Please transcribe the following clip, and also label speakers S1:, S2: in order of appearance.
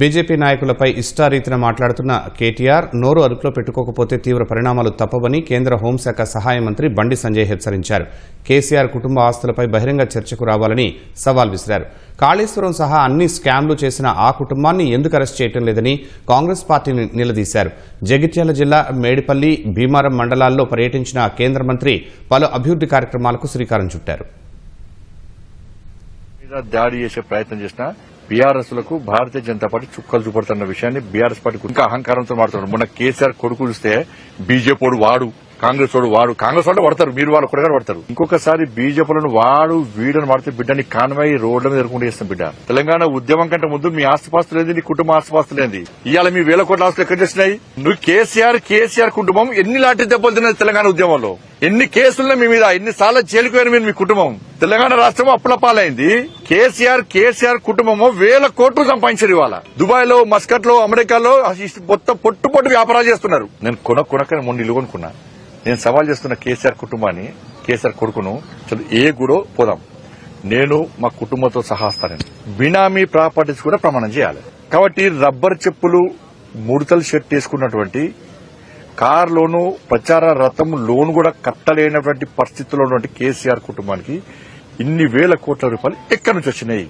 S1: BJP నాయకులపై ఇష్టారీతిన మాట్లాడుతున్న కేటీఆర్ నోరు అదుపులో పెట్టుకోకపోతే తీవ్ర పరిణామాలు తప్పవని కేంద్ర హోంశాఖ సహాయ మంత్రి బండి సంజయ్ హెచ్చరించారు. కేసీఆర్ కుటుంబ ఆస్తులపై బహిరంగ చర్చకు రావాలని సవాల్ విసిరారు. కాళేశ్వరం సహా అన్ని స్కామ్లు చేసిన ఆ కుటుంబాన్ని ఎందుకు అరెస్ట్ చేయటం లేదని కాంగ్రెస్ పార్టీని నిలదీశారు. జగిత్యాల జిల్లా మేడిపల్లి భీమారం మండలాల్లో పర్యటించిన కేంద్ర మంత్రి పలు అభివృద్ధి కార్యక్రమాలకు శ్రీకారం చుట్టారు.
S2: మీద దాడి చేసే ప్రయత్నం చేసినా బీఆర్ఎస్లకు భారతీయ జనతా పార్టీ చుక్కలు చూపడుతున్న విషయాన్ని బీఆర్ఎస్ పార్టీ ఇంకా అహంకారంతో మాట్లాడుతున్నారు మొన్న కేసీఆర్ కొడుకు చూస్తే బీజేపీ వాడు కాంగ్రెస్ వాడు వాడు కాంగ్రెస్ వాడు పడతారు మీరు వాళ్ళు కూడా పడతారు. ఇంకొకసారి బీజేపీలను వాడు వీడని వాడితే బిడ్డని కాన్వాయి రోడ్ల మీద ఎదుర్కొంటూ చేస్తాం బిడ్డ. తెలంగాణ ఉద్యమం కంటే ముందు మీ ఆస్తిపాస్తులు ఏంది నీ కుటుంబ ఆస్తిపాస్తులు ఏంది? ఇవాళ మీ వేల కోట్ల ఆస్తులు ఎక్కడ చేసినాయి నువ్వు కేసీఆర్ కేసీఆర్ కుటుంబం ఎన్ని లాంటి దెబ్బలు తిన్నది తెలంగాణ ఉద్యమంలో? ఎన్ని కేసులు మీ మీద ఎన్ని సార్లు జైలుకు మీరు మీ కుటుంబం? తెలంగాణ రాష్ట్రం అప్పుల పాలైంది. కేసీఆర్ కేసీఆర్ కుటుంబము వేల కోట్లు సంపాదించారు ఇవాళ. దుబాయ్లో మస్కట్లో అమెరికాలో మొత్తం పొట్టు పొట్టు వ్యాపారాలు చేస్తున్నారు. నేను కొన ముందు మొన్న ఇల్లు కొనుక్కున్నా. నేను సవాల్ చేస్తున్న కేసీఆర్ కుటుంబాన్ని కేసీఆర్ కొడుకును చలో ఏ గుడో పోదాం. నేను మా కుటుంబంతో సహా వస్తానని బినామీ ప్రాపర్టీస్ కూడా ప్రమాణం చేయాలి. కాబట్టి రబ్బర్ చెప్పులు ముడతలు షర్ట్ వేసుకున్నటువంటి కార్ లోను ప్రచార రథం లోన్ కూడా కట్టలేనటువంటి పరిస్థితుల్లో ఉన్నటువంటి కేసీఆర్ కుటుంబానికి ఇన్ని వేల కోట్ల రూపాయలు ఎక్కడి నుంచి వచ్చినాయి?